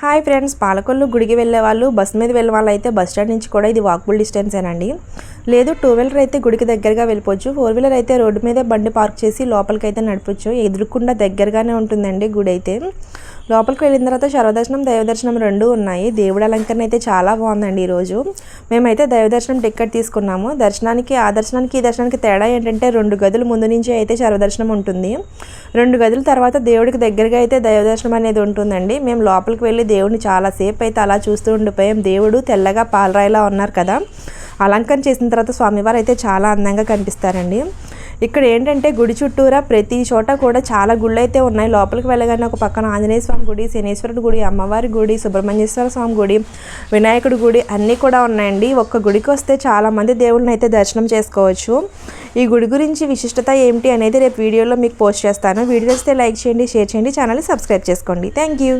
Hi friends Palakollu గుడికి వెళ్ళే వాళ్ళు బస్ మీద వెళ్ళే వాళ్ళు అయితే బస్ స్టాండ్ నుంచి కూడా ఇది వాక్బుల్ డిస్టెన్సేనండి లేదు టూ వీలర్ అయితే గుడికి దగ్గరగా వెళ్ళిపోవచ్చు. ఫోర్ వీలర్ అయితే రోడ్డు మీదే బండి పార్క్ చేసి లోపలికి అయితే నడపచ్చు. ఎదురుకుండా దగ్గరగానే ఉంటుందండి గుడి అయితే లోపలికి వెళ్ళిన తర్వాత సర్వదర్శనం దైవదర్శనం రెండు ఉన్నాయి. దేవుడి అలంకరణ అయితే చాలా బాగుందండి ఈరోజు. మేమైతే దైవదర్శనం టికెట్ తీసుకున్నాము. దర్శనానికి ఆ దర్శనానికి ఈ దర్శనానికి తేడా ఏంటంటే రెండు గదులు ముందు నుంచి అయితే సర్వదర్శనం ఉంటుంది. రెండు గదుల తర్వాత దేవుడికి దగ్గరగా అయితే దైవదర్శనం అనేది ఉంటుందండి. మేము లోపలికి వెళ్ళి దేవుడిని చాలాసేపు అయితే అలా చూస్తూ ఉండిపోయాం. దేవుడు తెల్లగా పాలరాయిలా ఉన్నారు కదా. అలంకరణ చేసిన తర్వాత స్వామివారు అయితే చాలా అందంగా కనిపిస్తారండి. ఇక్కడ ఏంటంటే గుడి చుట్టూరా ప్రతి చోట కూడా చాలా గుళ్ళు అయితే ఉన్నాయి. లోపలికి వెళ్ళగానే ఒక పక్కన ఆంజనేయ స్వామి గుడి శనేశ్వరుడు గుడి అమ్మవారి గుడి సుబ్రహ్మణ్యేశ్వర స్వామి గుడి వినాయకుడి గుడి అన్నీ కూడా ఉన్నాయండి. ఒక్క గుడికి వస్తే చాలామంది దేవుళ్ళని అయితే దర్శనం చేసుకోవచ్చు. ఈ గుడి గురించి విశిష్టత ఏమిటి అనేది రేపు వీడియోలో మీకు పోస్ట్ చేస్తాను. వీడియో వస్తే లైక్ చేయండి షేర్ చేయండి ఛానల్ని సబ్స్క్రైబ్ చేసుకోండి. Thank you.